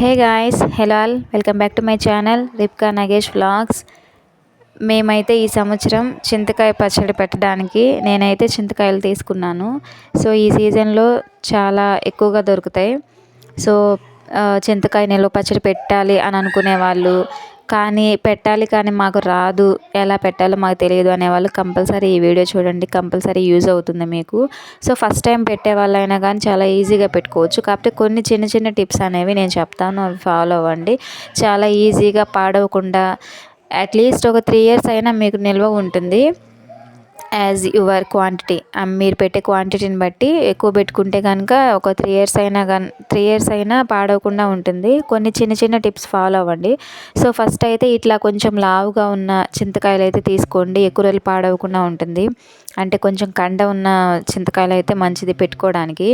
Hey guys హెలాల్ welcome back to my channel Ripka Nagesh vlogs మేమైతే ఈ సంవత్సరం చింతకాయ పచ్చడి పెట్టడానికి నేనైతే చింతకాయలు తీసుకున్నాను. సో ఈ సీజన్లో చాలా ఎక్కువగా దొరుకుతాయి. సో చింతకాయ నిల్వ పచ్చడి పెట్టాలి అని అనుకునే వాళ్ళు కానీ పెట్టాలి కానీ మాకు రాదు. ఎలా పెట్టాలో మాకు తెలియదు అనేవాళ్ళు కంపల్సరీ ఈ వీడియో చూడండి. కంపల్సరీ యూజ్ అవుతుంది మీకు. సో ఫస్ట్ టైం పెట్టే వాళ్ళైనా కానీ చాలా ఈజీగా పెట్టుకోవచ్చు. కాకపోతే కొన్ని చిన్న చిన్న టిప్స్ అనేవి నేను చెప్తాను. అవి ఫాలో అవ్వండి. చాలా ఈజీగా పాడవకుండా అట్లీస్ట్ ఒక త్రీ ఇయర్స్ అయినా మీకు నిల్వ ఉంటుంది. యాజ్ యువర్ క్వాంటిటీ మీరు పెట్టే క్వాంటిటీని బట్టి ఎక్కువ పెట్టుకుంటే కనుక ఒక త్రీ ఇయర్స్ అయినా కానీ త్రీ ఇయర్స్ అయినా పాడవకుండా ఉంటుంది. కొన్ని చిన్న చిన్న టిప్స్ ఫాలో అవ్వండి. సో ఫస్ట్ అయితే ఇట్లా కొంచెం లావుగా ఉన్న చింతకాయలు అయితే తీసుకోండి. ఎక్కువ రోజులు పాడవకుండా ఉంటుంది. అంటే కొంచెం కండ ఉన్న చింతకాయలు అయితే మంచిది పెట్టుకోవడానికి.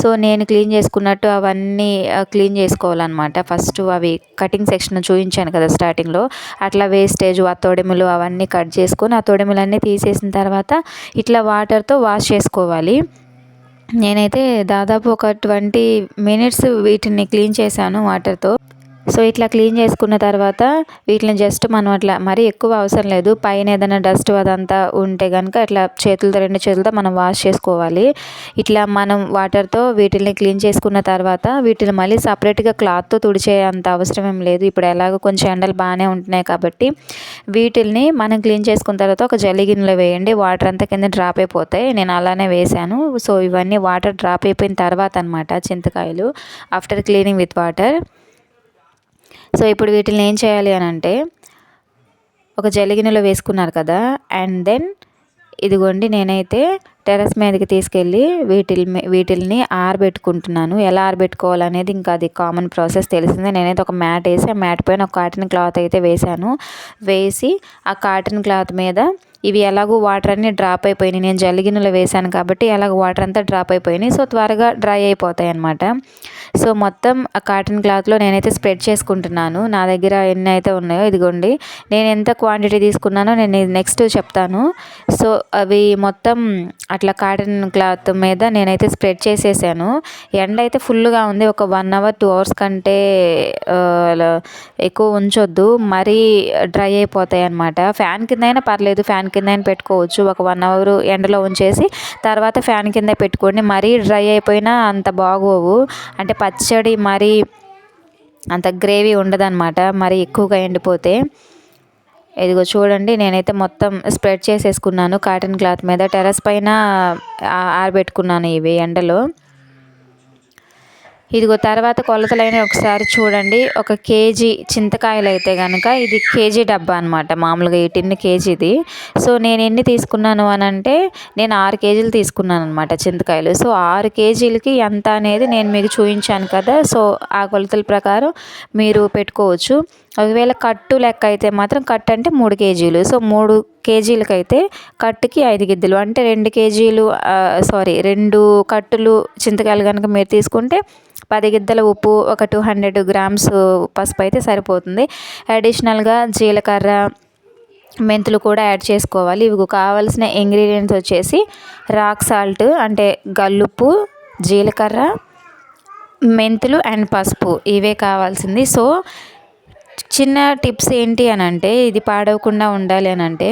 సో నేను క్లీన్ చేసుకున్నట్టు అవన్నీ క్లీన్ చేసుకోవాలన్నమాట. ఫస్ట్ అవి కటింగ్ సెక్షన్ చూపించాను కదా స్టార్టింగ్లో అట్లా వేస్టేజ్ ఆ తొడిములు అవన్నీ కట్ చేసుకొని ఆ తొడిములన్నీ తీసేసిన తర్వాత తర్వాత ఇట్లా వాటర్తో వాష్ చేసుకోవాలి. నేనైతే దాదాపు ఒక ట్వంటీ మినిట్స్ వీటిని క్లీన్ చేశాను వాటర్తో. సో ఇట్లా క్లీన్ చేసుకున్న తర్వాత వీటిని జస్ట్ మనం అట్లా మరీ ఎక్కువ అవసరం లేదు. పైన ఏదైనా డస్ట్ అదంతా ఉంటే కనుక ఇట్లా చేతులతో రెండు చేతులతో మనం వాష్ చేసుకోవాలి. ఇట్లా మనం వాటర్తో వీటిని క్లీన్ చేసుకున్న తర్వాత వీటిని మళ్ళీ సపరేట్గా క్లాత్తో తుడిచే అంత అవసరం ఏం లేదు. ఇప్పుడు ఎలాగో కొంచెం ఎండలు బాగానే ఉంటున్నాయి కాబట్టి వీటిల్ని మనం క్లీన్ చేసుకున్న తర్వాత ఒక జల్లి గిన్నెలో వేయండి. వాటర్ అంతా కింద డ్రాప్ అయిపోతాయి. నేను అలానే వేశాను. సో ఇవన్నీ వాటర్ డ్రాప్ అయిపోయిన తర్వాత అనమాట చింతకాయలు. After cleaning with water so ఇప్పుడు వీటిని ఏం చేయాలి అని అంటే ఒక జలిగినలో వేసుకున్నారు కదా అండ్ దెన్ ఇదిగోండి నేనైతే టెరస్ మీదకి తీసుకెళ్ళి వీటిల్ వీటిల్ని ఆరబెట్టుకుంటున్నాను. ఎలా ఆరబెట్టుకోవాలనేది ఇంకా అది కామన్ ప్రాసెస్ తెలిసిందే. నేనైతే ఒక మ్యాట్ వేసి ఆ మ్యాట్ పైన ఒక కాటన్ క్లాత్ అయితే వేశాను. వేసి ఆ కాటన్ క్లాత్ మీద ఇవి ఎలాగో వాటర్ అన్నీ డ్రాప్ అయిపోయినాయి. నేను జల్లిగిన్నెలో వేశాను కాబట్టి ఎలాగో వాటర్ అంతా డ్రాప్ అయిపోయినాయి. సో త్వరగా డ్రై అయిపోతాయి అనమాట సో మొత్తం ఆ కాటన్ క్లాత్లో నేనైతే స్ప్రెడ్ చేసుకుంటున్నాను. నా దగ్గర ఎన్ని అయితే ఉన్నాయో ఇదిగోండి. నేను ఎంత క్వాంటిటీ తీసుకున్నానో నేను నెక్స్ట్ చెప్తాను. సో అవి మొత్తం అట్లా కాటన్ క్లాత్ మీద నేనైతే స్ప్రెడ్ చేసేసాను. ఎండ అయితే ఫుల్గా ఉంది. ఒక వన్ అవర్ టూ అవర్స్ కంటే ఎక్కువ ఉంచొద్దు. మరీ డ్రై అయిపోతాయి అనమాట ఫ్యాన్ కింద అయినా పర్లేదు. ఫ్యాన్ కింద అయినా పెట్టుకోవచ్చు. ఒక వన్ అవర్ ఎండలో ఉంచేసి తర్వాత ఫ్యాన్ కింద పెట్టుకోండి. మరీ డ్రై అయిపోయినా అంత బాగోవు. అంటే పచ్చడి మరీ అంత గ్రేవీ ఉండదన్నమాట. మరి ఎక్కువగా ఎండిపోతే. ఇదిగో చూడండి నేనైతే మొత్తం స్ప్రెడ్ చేసేసుకున్నాను. కాటన్ క్లాత్ మీద టెర్రస్ పైన ఆరబెట్టుకున్నాను ఇవి ఎండలో. ఇదిగో తర్వాత కొలతలైన ఒకసారి చూడండి. ఒక కేజీ చింతకాయలు అయితే కనుక ఇది కేజీ డబ్బా అనమాట మామూలుగా ఈ టిన్ కేజీది. సో నేను ఎన్ని తీసుకున్నాను అని అంటే నేను ఆరు కేజీలు తీసుకున్నాను అనమాట చింతకాయలు. సో ఆరు కేజీలకి ఎంత అనేది నేను మీకు చూపించాను కదా. సో ఆ కొలతల ప్రకారం మీరు పెట్టుకోవచ్చు. ఒకవేళ కట్టు లెక్క అయితే మాత్రం కట్ అంటే మూడు కేజీలు. సో మూడు కేజీలకైతే కట్టుకి ఐదు గిద్దెలు. అంటే రెండు కేజీలు సారీ రెండు కట్టులు చింతకాయలు కనుక మీరు తీసుకుంటే పది గిద్దల ఉప్పు ఒక టూ హండ్రెడ్ గ్రామ్స్ పసుపు అయితే సరిపోతుంది. అడిషనల్గా జీలకర్ర మెంతులు కూడా యాడ్ చేసుకోవాలి. ఇవి కావాల్సిన ఇంగ్రీడియంట్స్ వచ్చేసి రాక్ సాల్ట్ అంటే గల్లుప్పు జీలకర్ర మెంతులు అండ్ పసుపు. ఇవే కావాల్సింది. సో చిన్న టిప్స్ ఏంటి అని అంటే ఇది పాడవకుండా ఉండాలి అని అంటే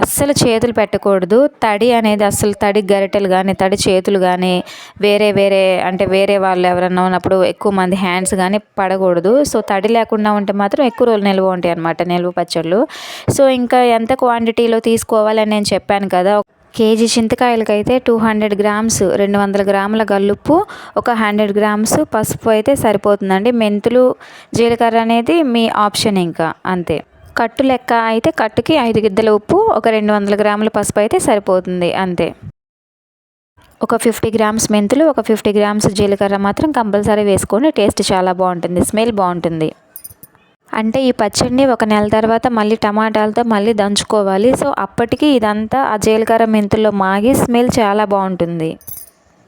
అస్సలు చేతులు పెట్టకూడదు. తడి అనేది అస్సలు తడి గరిటెలు కానీ తడి చేతులు కానీ వేరే వేరే అంటే వేరే వాళ్ళు ఎవరన్నా ఉన్నప్పుడు ఎక్కువ మంది హ్యాండ్స్ కానీ పడకూడదు. సో తడి లేకుండా ఉంటే మాత్రం ఎక్కువ రోజులు నిల్వ ఉంటాయి అనమాట నిల్వ పచ్చళ్ళు. సో ఇంకా ఎంత క్వాంటిటీలో తీసుకోవాలని నేను చెప్పాను కదా కేజీ చింతకాయలకైతే టూ హండ్రెడ్ గ్రామ్స్ రెండు వందల గ్రాముల గల్లుప్పు ఒక హండ్రెడ్ గ్రామ్స్ పసుపు అయితే సరిపోతుందండి. మెంతులు జీలకర్ర అనేది మీ ఆప్షన్ ఇంకా అంతే. కట్టు లెక్క అయితే కట్టుకి ఐదు గిద్దల ఉప్పు ఒక రెండు వందల గ్రాముల పసుపు అయితే సరిపోతుంది అంతే. ఒక ఫిఫ్టీ గ్రామ్స్ మెంతులు ఒక ఫిఫ్టీ గ్రామ్స్ జీలకర్ర మాత్రం కంపల్సరీ వేసుకోండి. టేస్ట్ చాలా బాగుంటుంది స్మెల్ బాగుంటుంది. అంటే ఈ పచ్చడిని ఒక నెల తర్వాత మళ్ళీ టమాటాలతో మళ్ళీ దంచుకోవాలి. సో అప్పటికి ఇదంతా ఆ జీలకర్ర మెంతుల్లో మాగి స్మెల్ చాలా బాగుంటుంది.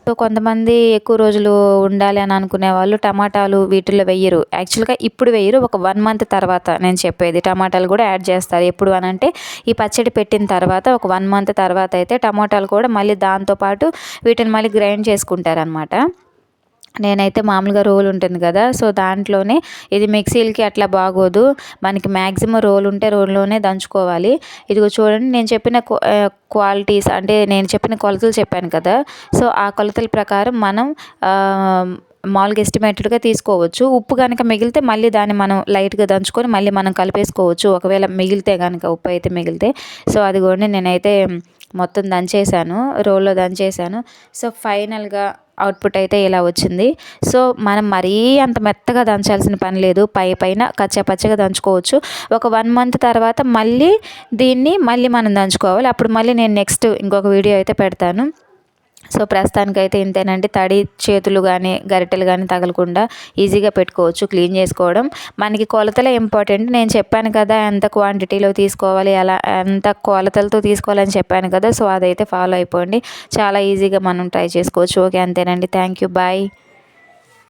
సో కొంతమంది ఎక్కువ రోజులు ఉండాలి అని అనుకునే వాళ్ళు టమాటాలు వీటిల్లో వెయ్యరు. యాక్చువల్గా ఇప్పుడు వెయ్యరు. ఒక వన్ మంత్ తర్వాత నేను చెప్పేది. టమాటాలు కూడా యాడ్ చేస్తారు. ఎప్పుడు అని అంటే ఈ పచ్చడి పెట్టిన తర్వాత ఒక వన్ మంత్ తర్వాత అయితే టమాటాలు కూడా మళ్ళీ దాంతోపాటు వీటిని మళ్ళీ గ్రైండ్ చేసుకుంటారనమాట నేనైతే మామూలుగా రోల్ ఉంటుంది కదా సో దాంట్లోనే ఇది మిక్సీలకి అట్లా బాగోదు. మనకి మ్యాక్సిమం రోల్ ఉంటే రోల్లోనే దంచుకోవాలి. ఇదిగో చూడండి నేను చెప్పిన క్వాలిటీస్ అంటే నేను చెప్పిన కొలతలు చెప్పాను కదా సో ఆ కొలతల ప్రకారం మనం మామూలుగా ఎస్టిమేటెడ్గా తీసుకోవచ్చు. ఉప్పు కనుక మిగిలితే మళ్ళీ దాన్ని మనం లైట్గా దంచుకొని మళ్ళీ మనం కలిపేసుకోవచ్చు. ఒకవేళ మిగిలితే కనుక ఉప్పు అయితే మిగిలితే. సో అది కూడా నేనైతే మొత్తం దంచేసాను రోల్లో దంచేసాను సో ఫైనల్గా అవుట్పుట్ అయితే ఇలా వచ్చింది. సో మనం మరీ అంత మెత్తగా దంచాల్సిన పని లేదు. పై పైన కచ్చపచ్చగా దంచుకోవచ్చు. ఒక వన్ మంత్ తర్వాత మళ్ళీ దీన్ని మళ్ళీ మనం దంచుకోవాలి. అప్పుడు మళ్ళీ నేను నెక్స్ట్ ఇంకొక వీడియో అయితే పెడతాను. సో ప్రస్తుతానికైతే ఇంతేనండి. తడి చేతులు కానీ గరిటెలు కానీ తగలకుండా ఈజీగా పెట్టుకోవచ్చు క్లీన్ చేసుకోవడం. మనకి కొలతలే ఇంపార్టెంట్. నేను చెప్పాను కదా ఎంత క్వాంటిటీలో తీసుకోవాలి అలా ఎంత కొలతలతో తీసుకోవాలని చెప్పాను కదా సో అదైతే ఫాలో అయిపోండి. చాలా ఈజీగా మనం ట్రై చేసుకోవచ్చు. ఓకే అంతేనండి. Thank you. బాయ్.